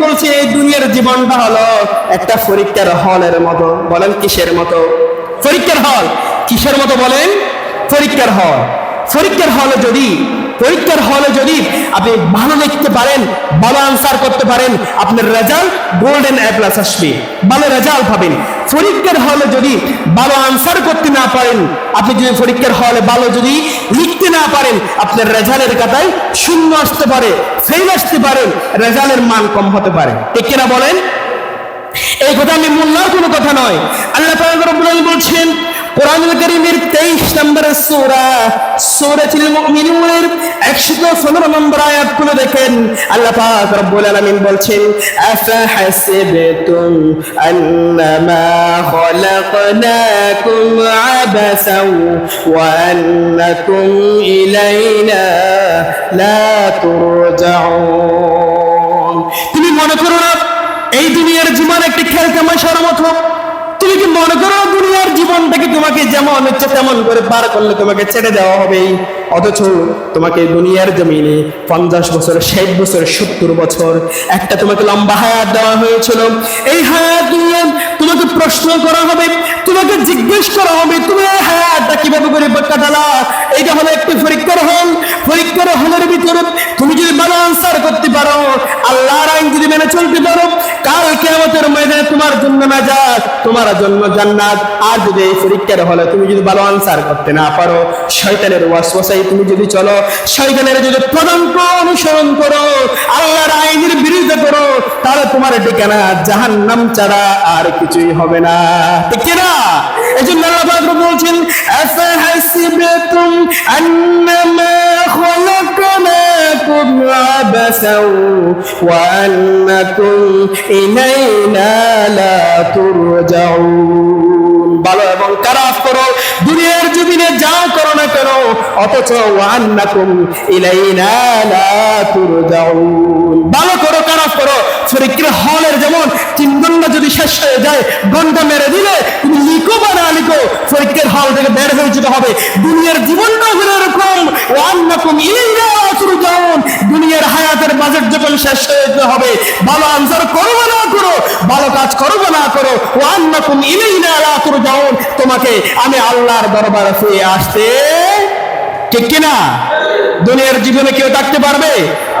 বলছে, এই দুনিয়ার জীবনটা হলো একটা পরীক্ষার হলের মতো। বলেন, কিসের মতো? পরীক্ষার হল। কিসের মতো বলেন? পরীক্ষার হল। পরীক্ষার হলে যদি পরীক্ষার হলে যদি আপনি ভালো লিখতে পারেন, ভালো আনসার করতে পারেন, আপনার রেজাল্ট গোল্ডেন এ প্লাস আসবে। ভালো রেজাল্ট পাবেন। পরীক্ষার হলে যদি ভালো আনসার করতে না পারেন, আপনি যদি পরীক্ষার হলে ভালো যদি লিখতে না পারেন, আপনার রেজাল্টের কাতায় শূন্য আসতে পারে ফেল আসতে পারেন রেজাল্টের মান কম হতে পারে। ঠিক কিনা বলেন? এই কথা আমি মোল্লার কোনো কথা নয়। আল্লাহ বলছেন কোরআনুল কারীমের 23 নম্বরের সূরা, সূরাতুল মুমিনুনের 115 নম্বর খুলে দেখেন। বলছেন তুমি মনে করো না, এই দুনিয়ার জীবন একটি খেল তামাশার মতো? তুমি কি মনে করো দুনিয়ার জীবনটাকে তোমাকে যেমন হচ্ছে তেমন করে পার করলে তোমাকে ছেড়ে দেওয়া হবে? অথচ তোমাকে দুনিয়ার জমিনে পঞ্চাশ বছর, ষাট বছর, সত্তর বছর একটা তোমাকে লম্বা হায়াত দেওয়া হয়েছিল। এই হায়াত নিয়ে তোমাকে প্রশ্ন করা হবে তোমাকে জিজ্ঞেস করা হবে, তুমি হায়াতটা কীভাবে করে কাটালা এইটা হলো একটি পরীক্ষার হল। পরীক্ষার হলের ভিতরে তুমি যদি ভালো আনসার করতে পারো, আল্লাহর আইন যদি মেনে চলতে পারো, কাল কেমতের ময়দানে তোমার জন্য নাজাত, তোমার জন্য জান্নাত। আর যদি এই পরীক্ষার হলে তুমি যদি ভালো আনসার করতে না পারো, শয়তানের ওয়াসওয়াসায় তুমি যদি চলো, শয়তানের যদি পদাঙ্ক অনুসরণ করো, আল্লাহর আইনের বিরুদ্ধে করো, তাহলে তোমার ঠিকানা জাহান্নাম ছাড়া আর কিছুই হবে না। ঠিক না এজন্য আল্লাহ পাক বলছেন, আফাহাসিবতুম আন্নামা খালাকনাকুম আবাসা ওয়া আন্নাকুম ইলাইনা লা তুরজাউন। ভালো এবং তারাফ করো দুনিয়া জমিনে যা করো না কেন, অথচ ভালো করো, খারাপ করো। পরীক্ষার হলের যেমন তিন ঘণ্টা যদি শেষ হয়ে যায়, ঘণ্টা মেরে দিলে তুমি লিখো বা না লিখো পরীক্ষার হল থেকে বের হয়ে যেতে হবে। দুনিয়ার জীবনটা হলো এরকম, ওয়ান্নাকুম ইলাইনা লা দুনিয়ার হায়াতের বাজেট যখন শেষ হয়ে যেতে হবে, ভালো আনসার করো বা না করো, ভালো কাজ করো বা না করো, ওয়ান্নাকুম ইলাইনা লা তুরজাউন। তোমাকে আমি আল্লাহর দরবারে ফিরে আসতে ঠিক কিনা? দুনিয়ার জীবনে কেউ থাকতে পারবে?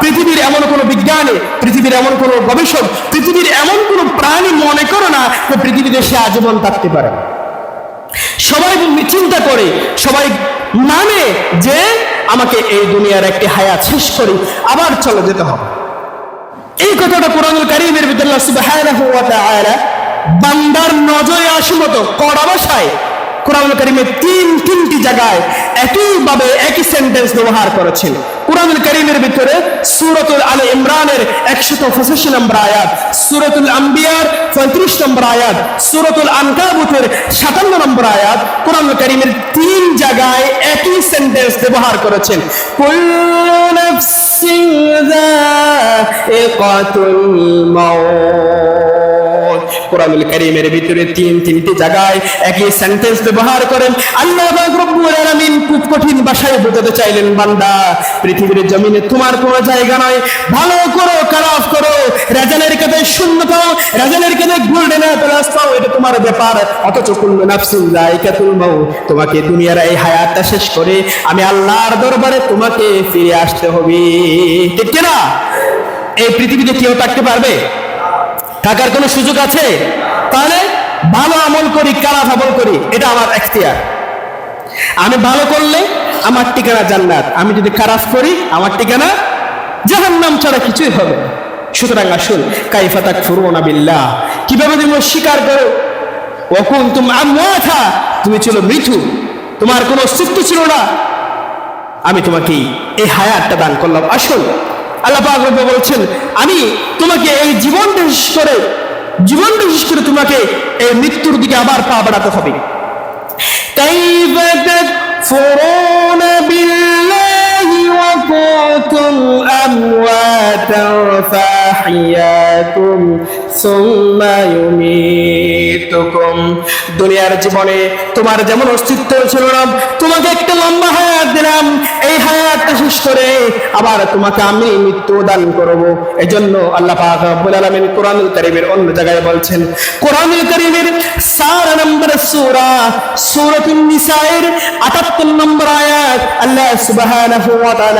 পৃথিবীর এমন কোনো বিজ্ঞানী, পৃথিবীর এমন কোনো গবেষক, পৃথিবীর এমন কোনো প্রাণী মনে করো না যে পৃথিবীতে সে আজীবন থাকতে পারে। সবাই চিন্তা করে, সবাই মানে যে আমাকে এই দুনিয়ার একটি হায়াত শেষ করি, আবার চলে যেতে হবে। এই কথাটা কোরআনুল কারীমের বান্দার নজরে আসি মতো কড়া কোরআনুল কারীমের তিন, তিনটি জায়গায় একইভাবে একই সেন্টেন্স ব্যবহার করেছেন। কোরআনুল করিমের ভিতরে সুরতুল আলে ইমরানের 185 নম্বর আয়াত, সুরতুল আম্বিয়ার 35 নম্বর আয়াত, সূরাতুল আনকাবুতের 57 নম্বর আয়াত কোরআনুল করিমের তিন জায়গায় একই সেন্টেন্স ব্যবহার করেছেন। কুল্লু মাউত। কোরআনুল কারীমের ভিতরে তিন, তিনটি জায়গায় একই সেন্টেন্স ব্যবহার করেন। আল্লাহ রব্বুল আলামিন খুব কঠিন ভাষায় বোঝাতে চাইলেন, বান্দা, পৃথিবীর জমিনে তোমার কোনো জায়গা নয় ভালো করো, খারাপ করো, রাজানের কাছে শূন্য পাও, রাজানের কাছে গোল্ডেন প্লাস পাও, এটা তোমার ব্যাপার। অথচ কুল্লু নাফসিন যায়িকাতুল মাউত, তোমাকে দুনিয়ার এই হায়াতটা শেষ করে আমি আল্লাহর দরবারে তোমাকে ফিরে আসতে হবে। ঠিক কিনা? এই পৃথিবীতে কেউ থাকতে পারবে? থাকার কোনো সুযোগ আছে? তাহলে ভালো আমল করি, খারাপ আমল করি, এটা আমার এখতিয়ার। আমি ভালো করলে আমার ঠিকানা জান্নাত। আমি যদি খারাপ করি, আমার ঠিকানা জাহান্নাম ছাড়া কিছুই হবে সুতরাং আসুন, কাইফা তাক ফুরুনা বিল্লাহ। কীভাবে তুমি স্বীকার করো? ওকুন তুম আমওয়াথা তুমি ছিল মৃত্যু তোমার কোনো অস্তিত্ব ছিল না। আমি তোমাকে এই হায়াতটা দান করলাম। আসুন আল্লাহ পাকরব্বা বলছেন, আমি তোমাকে এই জীবন বিশেষ করে, জীবন বিশেষ করে তোমাকে এই মৃত্যুর দিকে আবার পা বাড়াতে হবে। কাইফাতাত ফুরুনা বিল كنتم أمواتا فأحياكم ثم يميتكم দুনিয়ার জীবনে তোমার যেমন অস্তিত্ব ছিল না তোমাকে একটা লম্বা হায়াত দিলাম এই হায়াতটা শেষ করে আবার তোমাকে আমি মৃত্যু দান করব এজন্য আল্লাহ পাক রব্বুল আলামিন কোরআনুল কারীমের অন্য জায়গায় বলছেন কোরআনুল কারীমের 4 নম্বর সূরা সূরাতুন নিসায়ের 78 নম্বর আয়াত আল্লাহ সুবহানাহু ওয়া তাআলা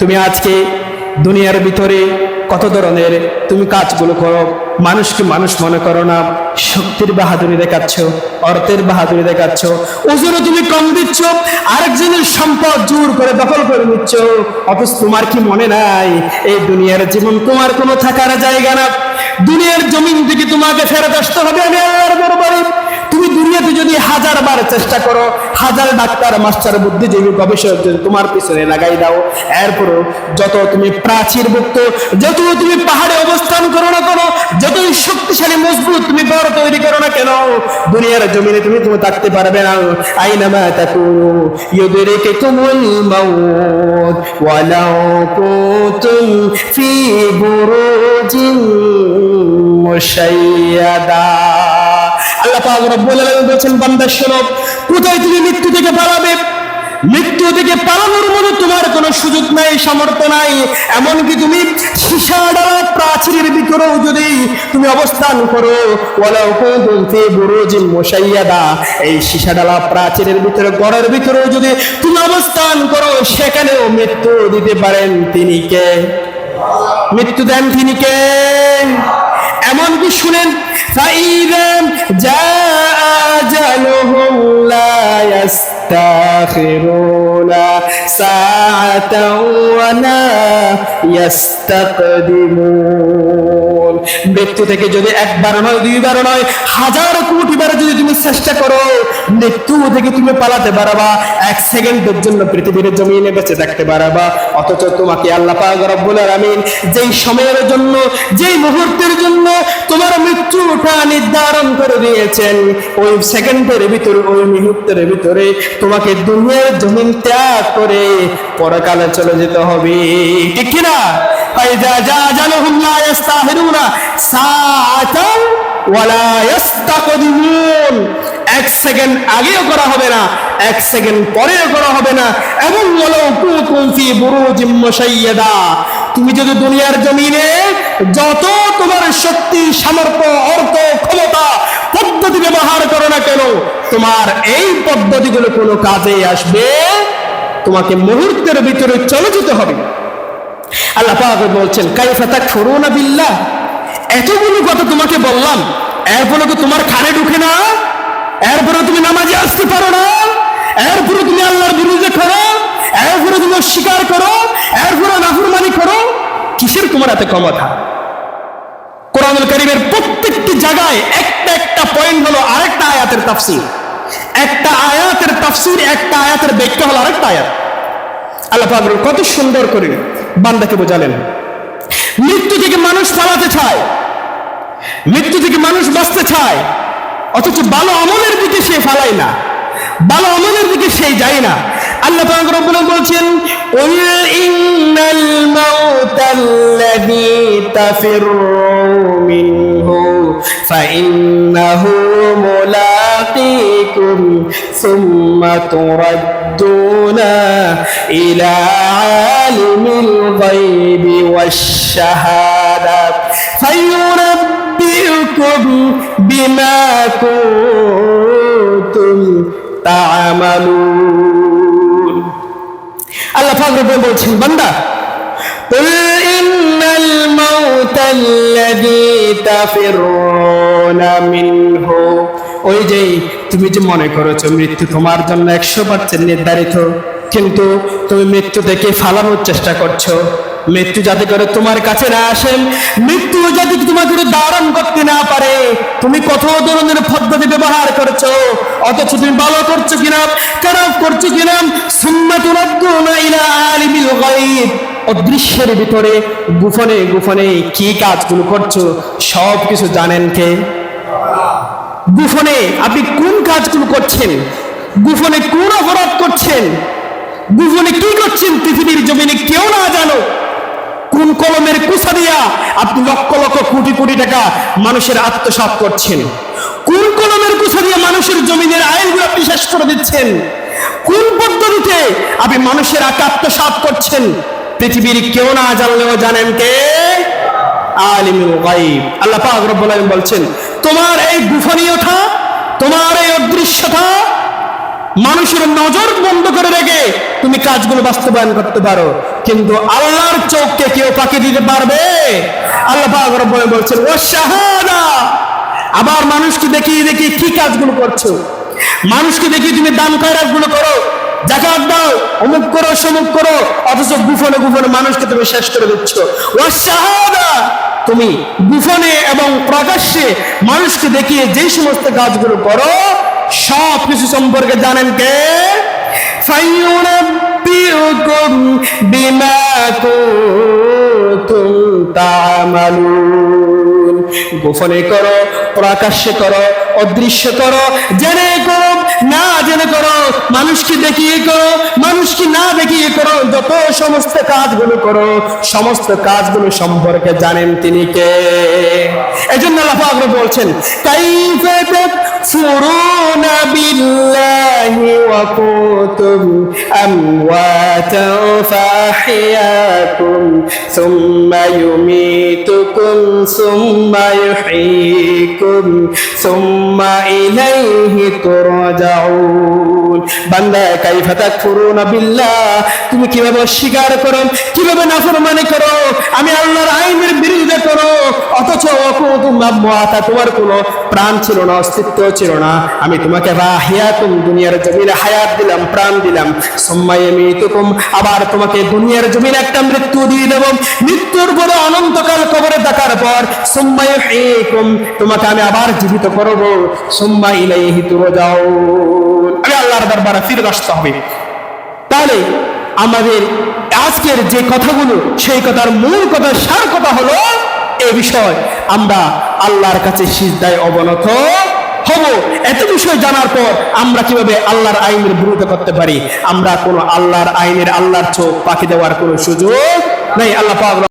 তুমি আজকে দুনিয়ার ভিতরে কত ধরনের তুমি কাজগুলো করো? মানুষকে মানুষ মনে করো না। শক্তির বাহাদুরি দেখাচ্ছ, অর্থের বাহাদুরি দেখাচ্ছ। ওজনে তুমি কম দিচ্ছ, আরেকজনের সম্পদ জোর করে দখল করে নিচ্ছ। অথচ তোমার কি মনে নাই? এই দুনিয়ার জীবন তোমার কোনো থাকার জায়গা না। দুনিয়ার জমিন থেকে তোমাকে ফেরত আসতে হবে আমি আল্লাহর দরবারে। দুনিয়াতে যদি হাজার বার চেষ্টা করো, হাজার ডাক্তার, মাস্টার, বুদ্ধিজীবী, গবেষক যদি তোমার পিছনে লাগাই দাও, এরপরও যত তুমি প্রাচীর মুক্ত যত তুমি পাহাড়ে অবস্থান করো না করো যতই শক্তিশালী, মজবুত তুমি বড় তৈরি করো না কেন, দুনিয়ার জমিনে তুমি তুমি থাকতে পারবে না। আইনামা তাকুনু ইউদরিকুমুল মাউত, ওয়ালাউ কুনতুম ফি বুরুজিন মুশাইয়াদা। মৃত্যু তোমার কোনো সুযোগ নাই, সামর্থ্য নাই। এমনকি তুমি প্রাচীরের ভিতরেও যদি তুমি অবস্থান করো মুশাইয়াদা। এই সীসাডালা প্রাচীরের ভিতরে, গড়ের ভিতরেও যদি তুমি অবস্থান করো, সেখানেও মৃত্যু দিতে পারেন তিনি কে? মৃত্যু দেন তিনি কে? এমনকি শুনেন فإذا جاء أجلهم لا يستأخرون. ساعة ولا يستقدمون মৃত্যু থেকে যদি একবার নয় দুইবার নয় হাজার কোটি বার যদি তুমি চেষ্টা করো মৃত্যু থেকে তুমি পালাতে পারবা এক সেকেন্ডের জন্য পৃথিবীর জমিনে বেঁচে থাকতে পারবা অথচ তোমাকে আল্লাহ পাক রব্বুল আলামিন যেই সময়ের জন্য যেই মুহূর্তের জন্য তোমার মৃত্যুটা নির্ধারণ করে দিয়েছেন ওই সেকেন্ডের ভিতরে ওই মুহূর্তের ভিতরে তোমাকে দুনিয়ার জমিন ত্যাগ করে পরকালে চলে যেতে হবে। ঠিক কিনা? এক সেকেন্ড আগেও করা হবে না, এক সেকেন্ড পরেও করা হবে না। এবং ওয়ালাউ কুনতুম ফি বুরুজিম মুশাইয়াদা। তুমি যদি দুনিয়ার জমিনে যত তোমার শক্তি, সামর্থ্য, অর্থ, ক্ষমতা, পদ্ধতি ব্যবহার করো না কেন, তোমার এই পদ্ধতিগুলো কোনো কাজে আসবে তোমাকে মুহূর্তের ভিতরে চলে যেতে হবে। আল্লাহ পাক বলছেন, কাইফা তাকফুরুনা বিল্লাহ। এতগুলো কথা তোমাকে বললাম এরপরে তো তোমার খানে ঢুকে না? এরপরে তুমি নামাজে আসতে পারো না? এরপরে তুমি আল্লাহর বিরুদ্ধে করো? এরপরে তুমি অস্বীকার করো? এরপরে নাফরমানি করো? কিসের তোমার এত ক্ষমতা? কোরআনুল কারীমের প্রত্যেকটি জায়গায় একটা একটা পয়েন্ট হলো আরেকটা আয়াতের তাফসীর। একটা আয়াতের তাফসীর, একটা আয়াতের ব্যাখ্যা হলো আরেকটা আয়াত। আল্লাহ কত সুন্দর করে বান্দাকে বোঝালেন। মৃত্যু থেকে মানুষ পালাতে চায়, মৃত্যু থেকে মানুষ বাঁচতে চায়, অথচ ভালো আমলের দিকে সে ফালায় না, ভালো আমলের দিকে সে যায় না। আল্লাহ পাক বলছেন কুল ইন্নাল মিনহু ফাইন্নাহু মুলাকীকুম সুম্মা তুরাদ্দুনা ইলা আলিমিল গায়বি ওয়াশ শাহাদা ফায়ুনাব্বিউকুম বিমা কুনতুম তা'মালুন আল্লাহ পাক রব্বুল বলছেন বান্দা قل إن الموت الذي تفرون منه ওই যে তুমি যে মনে করেছ মৃত্যু তোমার জন্য একশো পার্সেন্ট নির্ধারিত, কিন্তু তুমি মৃত্যু থেকে ফালানোর চেষ্টা করছ। মৃত্যু যাতে করে তোমার কাছে না আসেন মৃত্যু যাতে তোমাকে ধারণ করতে না পারে। তুমি কত ধরনের পদ্ধতি ব্যবহার করছ, অথচ তুমি ভালো করছ কিনা, খারাপ করছ কিনা গায়ব। অদৃশ্যের ভিতরে গোপনে গোপনে কি কাজগুলো করছ সব কিছু জানেন কে? গোপনে আপনি কোন কাজগুলো করছেন? গোপনে কোন অপরাধ করছেন? গোপনে কি করছেন? পৃথিবীর জমিনে কেউ না জানো। কোন কলমের কুসা দিয়া আপনি লক্ষ লক্ষ কোটি কোটি টাকা মানুষের আত্মসাৎ করছেন? কোন কলমের কুসা দিয়ে মানুষের জমিনের আইনগুলো আপনি শেষ করে দিচ্ছেন? কোন পদ্ধতিতে আপনি মানুষের আকা আত্মসাৎ করছেন? পৃথিবীর কেউ না জানলেও জানেন কে? আলিমুল গাইব আল্লাহ পাক রব্বুল আলামিন বলছেন তোমার এই গুফনীয়তা তোমার এই অদৃশ্যতা মানুষের নজর বন্ধ করে রেখে তুমি কাজগুলো বাস্তবায়ন করতে পারো। কিন্তু আল্লাহর চোখকে কেউ পাকে দিতে পারবে? আল্লাহ বলছেন ও শাহাদা! আবার মানুষকে দেখিয়ে দেখিয়ে কি কাজগুলো করছ। মানুষকে দেখিয়ে তুমি দান খয়রাতগুলো করো জাকাত দাও, অমুক করো, সমুক করো, অথচ গুফনে গুফনে মানুষকে তুমি শেষ করে দিচ্ছ। ও শাহাদা! তুমি গুফনে এবং প্রকাশ্যে মানুষকে দেখিয়ে যে সমস্ত কাজগুলো করো, সব কিছু সম্পর্কে জানেন কে? গোপনে করো, প্রকাশ্যে করো, অদৃশ্য করো, জেনে করো না জেনে করো, মানুষকে দেখিয়ে করো, মানুষকে না দেখিয়ে করো, যত সমস্ত কাজগুলো করো, সমস্ত কাজগুলো সম্পর্কে জানেন তিনি কে? এজন্য আল্লাহ বলছেন, কাইফা বিল্লাহি ওয়া কুনতুম আমওয়াতান ফাহিয়াকুম সুম্মা ইউমিতুকুম সুম্মা ইউহয়িকুম সুম্মা ইলাইহি তুরজাউন বান্দা, কাইফা তাকফুরুনা বিল্লাহ, তুমি কীভাবে অস্বীকার করো? কীভাবে নাফরমানি করো? আমি আল্লাহর আইনের বিরুদ্ধে করো। অথচ তোমার কোনো প্রাণ ছিল না, অস্তিত্ব ছিল না। আমি তোমাকে দুনিয়ার জমিনে হায়াত দিলাম, প্রাণ দিলাম। সম্মাই মৃত্যুকুম আবার তোমাকে দুনিয়ার জমিনে একটা মৃত্যু দিয়ে দেব। মৃত্যুর পরে অনন্তকাল কবরে থাকার পর সম্মাই হেকুম তোমাকে আমি আবার জীবিত করব। সম্মাই ইলাইহি তুরজাউন। আমি আল্লাহর দরবারে ফিরে আসতে হবে। তাহলে আমাদের আজকের যে কথাগুলো, সেই কথার মূল কথা, সার কথা হলো এ বিষয়। আমরা আল্লাহর কাছে সিজদায় অবনত। হব এত বিষয় জানার পর আমরা কীভাবে আল্লাহর আইনের বিরুদ্ধে করতে পারি? আমরা কোনো আল্লাহর আইনের আল্লাহর চোখ পাখি দেওয়ার কোনো সুযোগ নেই। আল্লাহ